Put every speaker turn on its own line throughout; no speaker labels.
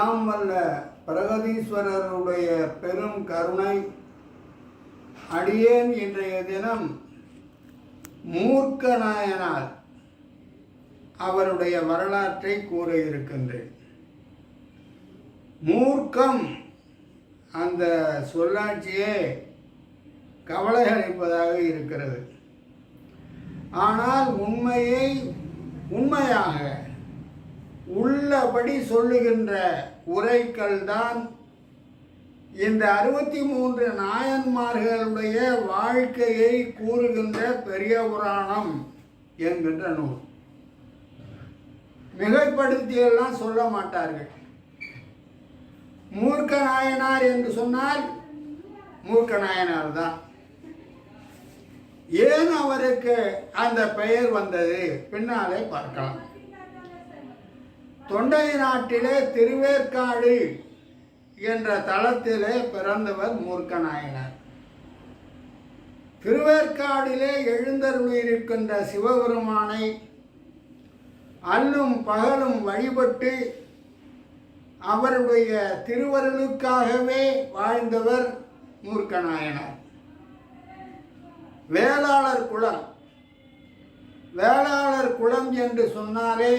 எல்லாம் வல்ல பிரகதீஸ்வரருடைய பெரும் கருணை. அடியேன் இன்றைய தினம் மூர்க்க நாயனார் அவருடைய வரலாற்றை கூற இருக்கின்றேன் மூர்க்கம் அந்த சொல்லாட்சியே கவலை அளிப்பதாக இருக்கிறது. ஆனால் உண்மையை உண்மையாக உள்ளபடி சொல்லுகின்ற உரைக்கள் தான் இந்த அறுபத்தி மூன்று நாயன்மார்களுடைய வாழ்க்கையை கூறுகின்ற பெரிய புராணம் என்கின்ற நூல். மிகைப்படுத்தியெல்லாம் சொல்ல மாட்டார்கள். மூர்க்க நாயனார் என்று சொன்னால் மூர்க்க நாயனார் தான். ஏன் அவருக்கு அந்த பெயர் வந்தது? பின்னாலே பார்க்கலாம். தொண்டை நாட்டிலே திருவேற்காடு என்ற தளத்திலே பிறந்தவர் மூர்க்க நாயனார் திருவேற்காடிலே எழுந்தருளியிருக்கின்ற சிவபெருமானை அல்லும் பகலும் வழிபட்டு அவருடைய திருவருளுக்காகவே வாழ்ந்தவர் மூர்க்கநாயனார். வேளாளர் குலம். வேளாளர் குலம் என்று சொன்னாலே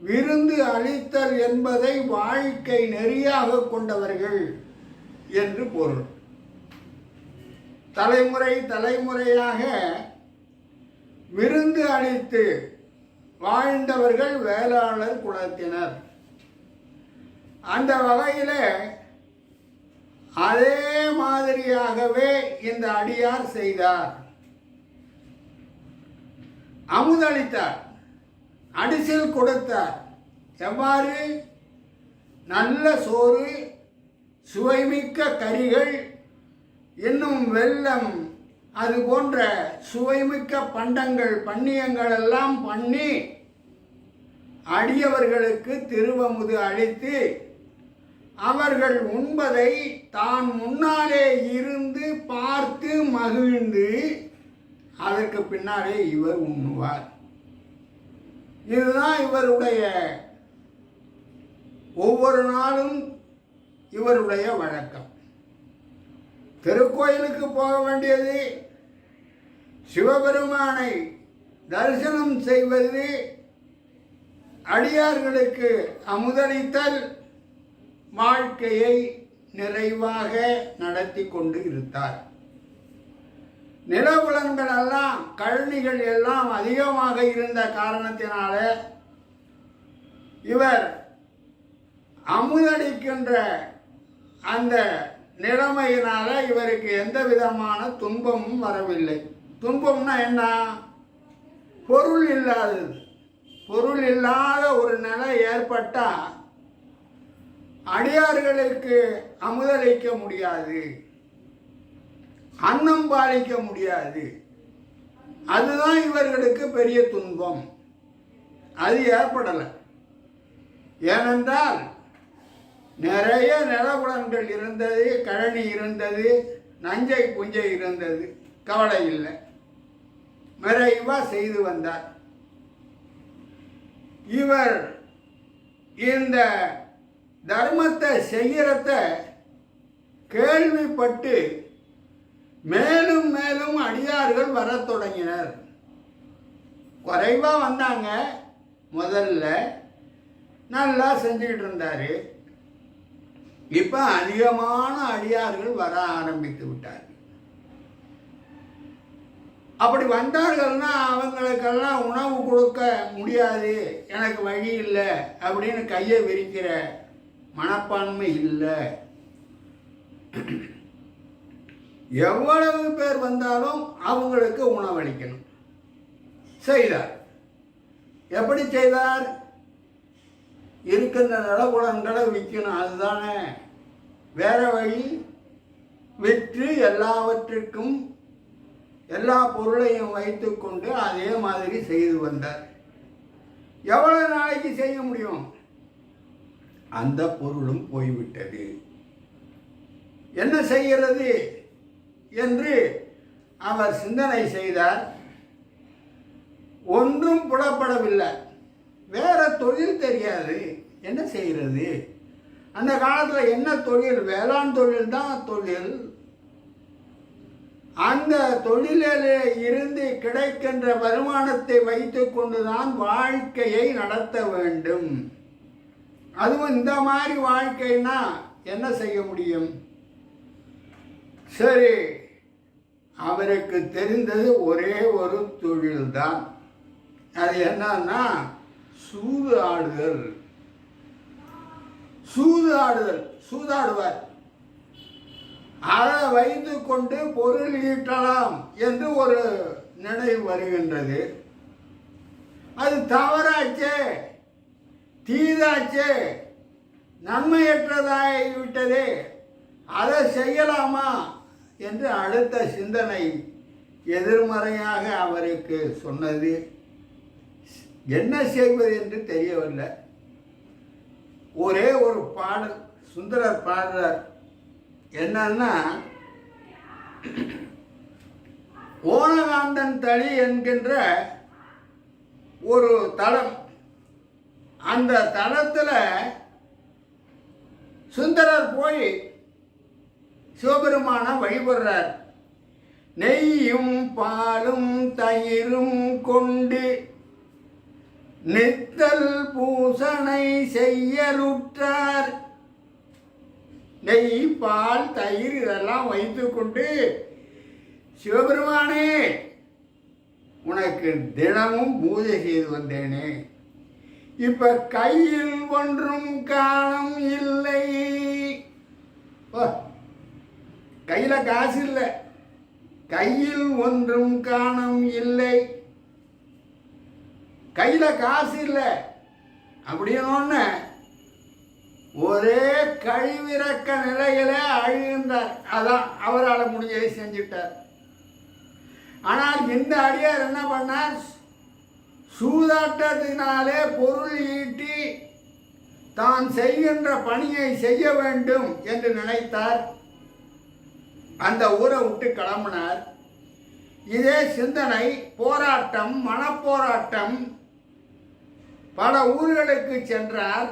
விருந்து அளித்தல் என்பதை வாழ்க்கை நெறியாக கொண்டவர்கள் என்று பொருள். தலைமுறை தலைமுறையாக விருந்து அளித்து வாழ்ந்தவர்கள் வேளாளர் குலத்தினர். அந்த வகையில் அதே மாதிரியாகவே இந்த அடியார் செய்தார். அமுதளித்தார். அடிசில் கொடுத்தார். எவ்வாறு? நல்ல சோறு சுவைமிக்க கறிகள் இன்னும் வெள்ளம் அது போன்ற சுவைமிக்க பண்டங்கள் பண்ணியங்கள் எல்லாம் பண்ணி அடியவர்களுக்கு திருவமுது அளித்து அவர்கள் உண்பதை தான் முன்னாலே இருந்து பார்த்து மகிழ்ந்து அதற்கு பின்னாலே இவர் உண்ணுவார். இதுதான் இவருடைய ஒவ்வொரு நாளும் இவருடைய வழக்கம். திருக்கோயிலுக்கு போக வேண்டியது சிவபெருமானை தரிசனம் செய்வது அடியார்களுக்கு அமுதளித்தல் வாழ்க்கையை நிறைவாக நடத்தி கொண்டு இருந்தார் நிலபுலன்கள் எல்லாம் கழனிகள் எல்லாம் அதிகமாக இருந்த காரணத்தினாலே இவர் அமுதடிக்கின்ற அந்த நிலைமையினால இவருக்கு எந்த விதமான துன்பமும் வரவில்லை. துன்பம்னா என்ன? பொருள் இல்லாதது. பொருள் இல்லாத ஒரு நிலை ஏற்பட்டால் அடியார்களுக்கு அமுதளிக்க முடியாது. அன்னம் பாலிக்க முடியாது. அதுதான் இவர்களுக்கு பெரிய துன்பம். அது ஏற்படலை. ஏனென்றால் நிறைய நிலபுலன்கள் இருந்தது கழனி இருந்தது நஞ்சை புஞ்சை இருந்தது. கவலை இல்லை. விரைவாக செய்து வந்தார். இவர் இந்த தர்மத்தை செய்கிறத கேள்விப்பட்டு மேலும் மேலும் அடியார்கள் வரத் தொடங்கினர். குறைவாக வந்தாங்க முதல்ல. நல்லா செஞ்சுக்கிட்டு இருந்தார். இப்போ அதிகமான அடியார்கள் வர ஆரம்பித்து விட்டார் அப்படி வந்தார்கள்னா அவங்களுக்கெல்லாம் உணவு கொடுக்க முடியாது. எனக்கு வழி இல்லை அப்படின்னு கையை விரிக்கிற மனப்பான்மை இல்லை. எவ்வளவு பேர் வந்தாலும் அவங்களுக்கு உணவளிக்கணும். செய்தார். எப்படி செய்தார்? இருக்கின்ற நிலகுலங்களை விற்கணும் அதுதானே. வேற வழி விற்று எல்லாவற்றிற்கும் எல்லா பொருளையும் வைத்துக்கொண்டு அதே மாதிரி செய்து வந்தார். எவ்வளவு நாளைக்கு செய்ய முடியும்? அந்த பொருளும் போய்விட்டது. என்ன செய்கிறது? என்று அவர் சிந்தனை செய்தார். ஒன்றும் புலப்படவில்லை. வேற தொழில் தெரியாது. என்ன செய்கிறது? அந்த காலத்தில் என்ன தொழில்? வேளாண் தொழில் தான் தொழில். அந்த தொழிலில் இருந்து கிடைக்கின்ற வருமானத்தை வைத்துக் கொண்டுதான் வாழ்க்கையை நடத்த வேண்டும். அதுவும் இந்த மாதிரி வாழ்க்கைன்னா என்ன செய்ய முடியும்? சரி. அவருக்கு தெரிந்தது ஒரே ஒரு தொழில்தான். அது என்னன்னா சூது ஆடுதல். சூது ஆடுதல். சூதாடுவார். அதை வைத்து கொண்டு பொருள் ஈட்டலாம் என்று ஒரு நினைவு வருகின்றது. அது தவறாச்சே. தீதாச்சே. நன்மையற்றதாகிவிட்டதே. அதை செய்யலாமா? என்று அடுத்த சிந்தனை எதிர்மறையாக அவருக்கு சொன்னது. என்ன செய்வது என்று தெரியவில்லை. ஒரே ஒரு பாடல் சுந்தரர் பாடுறார். என்னன்னா ஓனகாந்தன் தளி என்கின்ற ஒரு தளம். அந்த தளத்தில் சுந்தரர் போய் சிவபெருமான வழிபடுறார். நெய்யும் பாலும் தயிரும் கொண்டு நித்தல் பூசனை செய்யலுற்றார் நெய் பால் தயிர் இதெல்லாம் வைத்துக்கொண்டு சிவபெருமானே உனக்கு தினமும் பூஜை செய்து வந்தேனே. இப்ப கையில் ஒன்றும் காலம் இல்லை. ஓ, கையில் காசு இல்லை. கையில் ஒன்றும் காணம் இல்லை. கையில் காசு இல்லை. அப்படின்னு ஒரே கழிவிறக்க நிலையில அழுகின்றார். அதான் அவரால் முடிஞ்சதை செஞ்சிட்டார். ஆனால் இந்த அடியார் என்ன பண்ணார்? சூதாட்டத்தினாலே பொருள் ஈட்டி தான் செய்கின்ற பணியை செய்ய வேண்டும் என்று நினைத்தார். அந்த ஊரை விட்டு கிளம்பினார். இதே சிந்தனை போராட்டம் மனப்போராட்டம். பல ஊர்களுக்கு சென்றார்.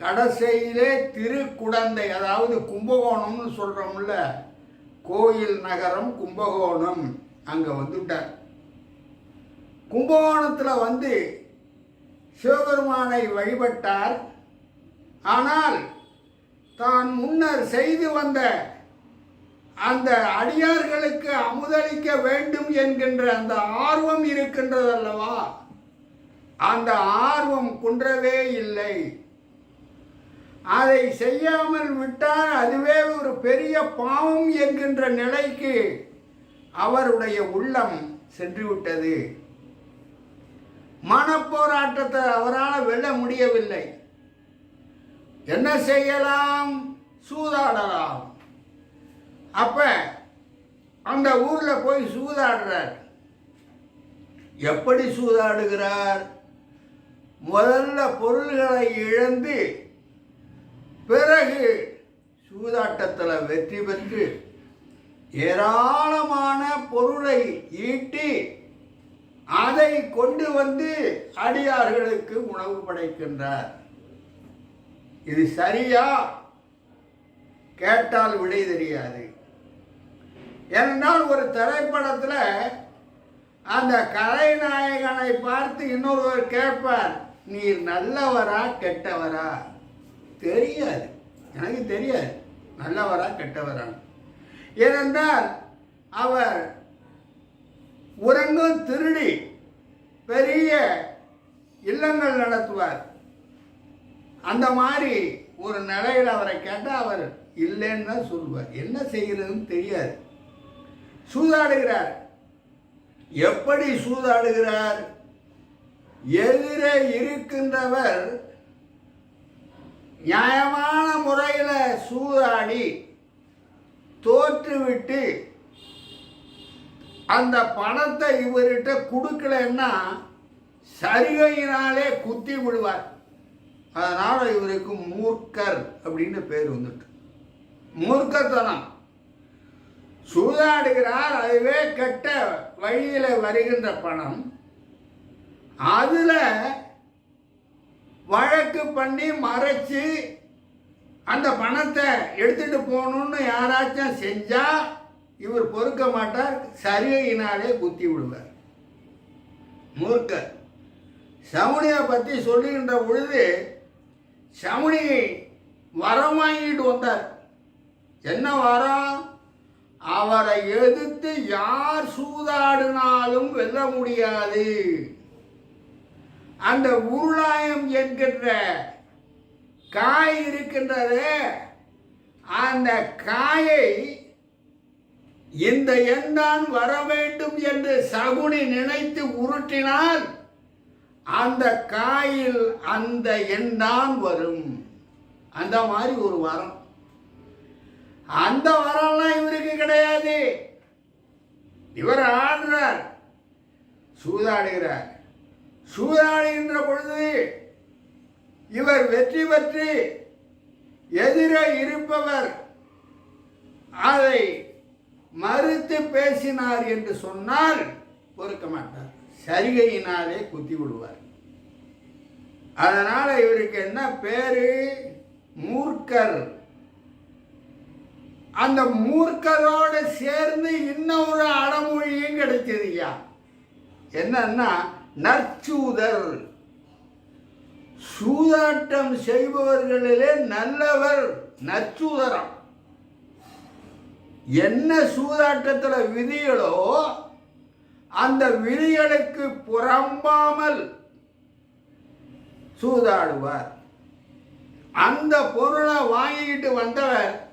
கடைசியிலே திருக்குடந்தை அதாவது கும்பகோணம்னு சொல்கிறோம்ல கோயில் நகரம் கும்பகோணம் அங்கே வந்துட்டார். கும்பகோணத்தில் வந்து சிவபெருமானை வழிபட்டார். ஆனால் தான் முன்னர் செய்து வந்த அந்த அடியார்களுக்கு அமுதளிக்க வேண்டும் என்கின்ற அந்த ஆர்வம் இருக்கின்றதல்லவா? அந்த ஆர்வம் குன்றவே இல்லை. அதை செய்யாமல் விட்டால் அதுவே ஒரு பெரிய பாவம் என்கின்ற நிலைக்கு அவருடைய உள்ளம் சென்றுவிட்டது. மனப்போராட்டத்தை அவரால் வெல்ல முடியவில்லை. என்ன செய்யலாம்? சூதாடலாம். அப்போ அந்த ஊரில் போய் சூதாடுறார். எப்படி சூதாடுகிறார்? முதல்ல பொருள்களை இழந்து பிறகு சூதாட்டத்தில் வெற்றி பெற்று ஏராளமான பொருளை ஈட்டி அதை கொண்டு வந்து அடியார்களுக்கு உணவு படைக்கின்றார். இது சரியா? கேட்டால் விடை தெரியாது. ஏனென்றால் ஒரு திரைப்படத்தில் அந்த கலைநாயகனை பார்த்து இன்னொருவர் கேட்பார் நீ நல்லவரா கெட்டவரா? தெரியாது. எனக்கு தெரியாது. நல்லவரா கெட்டவரா? ஏனென்றால் அவர் உறங்கும் திருடி பெரிய இல்லங்கள் நடத்துவார். அந்த மாதிரி ஒரு நிலையில் அவரை கேட்டால் அவர் இல்லைன்னு தான் சொல்லுவார். என்ன செய்கிறதுன்னு தெரியாது. சூதாடுகிறார். எப்படி சூதாடுகிறார்? எதிரே இருக்கின்றவர் நியாயமான முறையில் சூதாடி தோற்றுவிட்டு அந்த பணத்தை இவர்கிட்ட கொடுக்கலன்னா சரிகையினாலே குத்தி விடுவார். அதனால் இவருக்கு மூர்க்கர் அப்படின்னு பேர் வந்துட்டு. மூர்க்கத்தனம். சூதாடுகிறார் அதுவே கெட்ட வழியில் வருகின்ற பணம். அதில் வழக்கு பண்ணி மறைச்சு அந்த பணத்தை எடுத்துட்டு போகணுன்னு யாராச்சும் செஞ்சால் இவர் பொறுக்க மாட்டார் சரியினாலே குத்தி விடுவார். மூர்க்க சமுனியை பற்றி சொல்லுகின்ற பொழுது சமுனி வரம் வாங்கிட்டு வந்தார். என்ன வரம்? அவரை எதிர்த்து யார் சூதாடினாலும் வெல்ல முடியாது. அந்த உருளாயம் என்கின்ற காய் இருக்கின்றதே. அந்த காயை இந்த எண்தான் வர வேண்டும் என்று சகுனி நினைத்து உருட்டினால் அந்த காயில் அந்த எண்தான் வரும். அந்த மாதிரி ஒரு வரம். அந்த வரம்லாம் இவருக்கு கிடையாது. இவர் ஆடுறார். சூதாடுகிறார். சூதாடுகின்ற பொழுது இவர் வெற்றி பெற்று எதிரே இருப்பவர் அதை மறுத்து பேசினார் என்று சொன்னால் பொறுக்க மாட்டார். சரிகையினாலே குத்தி விடுவார். அதனால் இவருக்கு என்ன பேரு? மூர்க்கர். அந்த மூர்க்கரோடு சேர்ந்து இன்னொரு அடமொழியும் கிடைச்சதுயா என்னன்னா நற்சூதர். சூதாட்டம் செய்பவர்களிலே நல்லவர் நற்சூதரம். என்ன சூதாட்டத்தில் விதிகளோ அந்த விதிகளுக்கு புறம்பாமல் சூதாடுவார். அந்த பொருளை வாங்கிக்கிட்டு வந்தவர்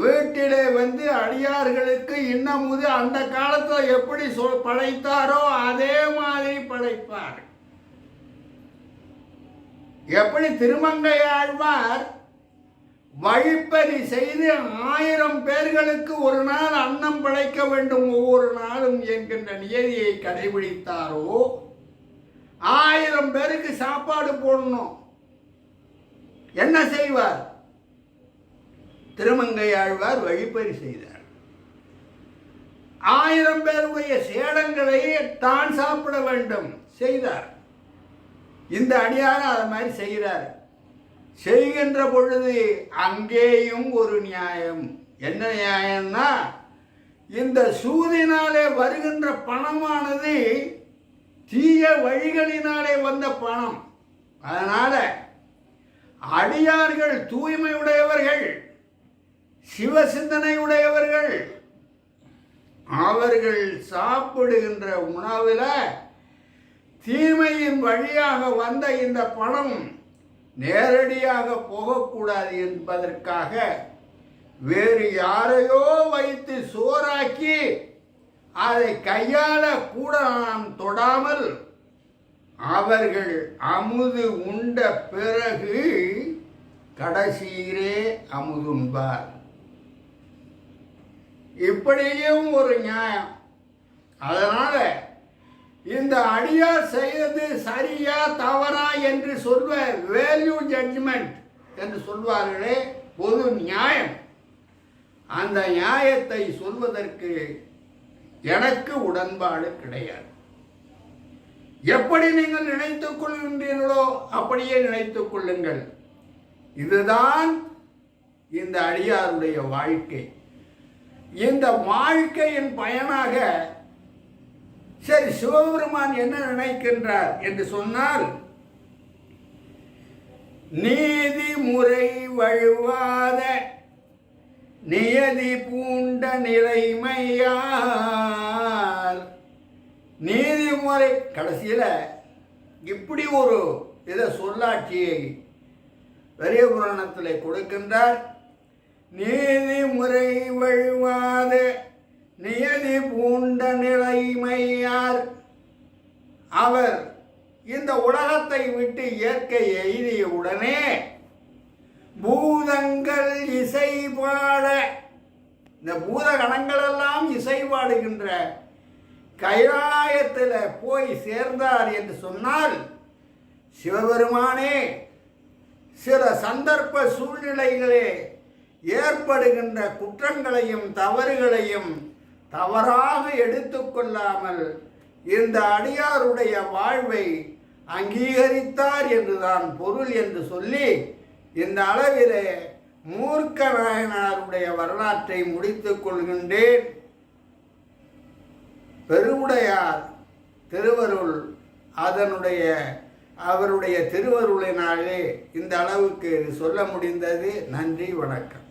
வீட்டிலே வந்து அடியார்களுக்கு இன்னமுது அந்த காலத்தில் எப்படி சொ படைத்தாரோ அதே மாதிரி படைப்பார். எப்படி திருமங்கை ஆழ்வார் வழிப்பறி செய்து ஆயிரம் பேர்களுக்கு ஒரு நாள் அன்னம் படைக்க வேண்டும் ஒவ்வொரு நாளும் என்கின்ற நியதியை கடைபிடித்தாரோ ஆயிரம் பேருக்கு சாப்பாடு போடணும். என்ன செய்வார்? திருமங்கை ஆழ்வார் வழிப்பறி செய்தார். ஆயிரம் பேருடைய சேடங்களை தான் சாப்பிட வேண்டும் செய்தார். இந்த அடியாக அதை மாதிரி செய்கிறார். செய்கின்ற பொழுது அங்கேயும் ஒரு நியாயம். என்ன நியாயம்னா இந்த சூதினாலே வருகின்ற பணமானது தீய வழிகளினாலே வந்த பணம். அதனால அடியார்கள் தூய்மை உடையவர்கள் சிவ சிந்தனை உடையவர்கள் அவர்கள் சாப்பிடுகின்ற உணவில் தீமையின் வழியாக வந்த இந்த பணம் நேரடியாக போகக்கூடாது என்பதற்காக வேறு யாரையோ வைத்து சோறாக்கி அதை கையாள கூட நாம் தொடாமல் அவர்கள் அமுது உண்ட பிறகு கடைசியிலே அமுதுண்பார் இப்படியும் ஒரு நியாயம். அதனால இந்த அடியார் செய்தது சரியா தவறா என்று சொல்வ வேல்யூ ஜட்ஜ்மெண்ட் என்று சொல்வார்களே பொது நியாயம். அந்த நியாயத்தை சொல்வதற்கு எனக்கு உடன்பாடு கிடையாது. எப்படி நீங்கள் நினைத்துக் கொள்கின்றீர்களோ அப்படியே நினைத்துக் கொள்ளுங்கள். இதுதான் இந்த அடியாருடைய வாழ்க்கை. இந்த வாழ்க்கையின் பயனாக சரி சிவபெருமான் என்ன நினைக்கின்றார் என்று சொன்னால் நீதி முறை வழுவாத நியதி பூண்ட நிலைமையார் நீதிமுறை கடைசியில் இப்படி ஒரு இதை சொல்லாட்சியை பெரிய புராணத்தில் கொடுக்கின்றார். நீதிமுறை வழுவாத. நியதி பூண்ட நிலைமையார். அவர் இந்த உலகத்தை விட்டு இயற்கை எய்திய உடனே பூதங்கள் இசை பாட இந்த பூத கணங்களெல்லாம் இசை பாடுகின்ற கைலாயத்தில் போய் சேர்ந்தார் என்று சொன்னால் சிவபெருமானே சில சந்தர்ப்ப சூழ்நிலைகளே ஏற்படுகின்ற குற்றங்களையும் தவறுகளையும் தவறாக எடுத்துக்கொள்ளாமல் இந்த அடியாருடைய வாழ்வை அங்கீகரித்தார் என்றுதான் பொருள் என்று சொல்லி இந்த அளவிலே மூர்க்க நாயனாருடைய வரலாற்றை முடித்துக் கொள்கின்றேன். பெருவுடையார் திருவருள் அதனுடைய அவருடைய திருவருளினாலே இந்த அளவுக்கு சொல்ல முடிந்தது. நன்றி வணக்கம்.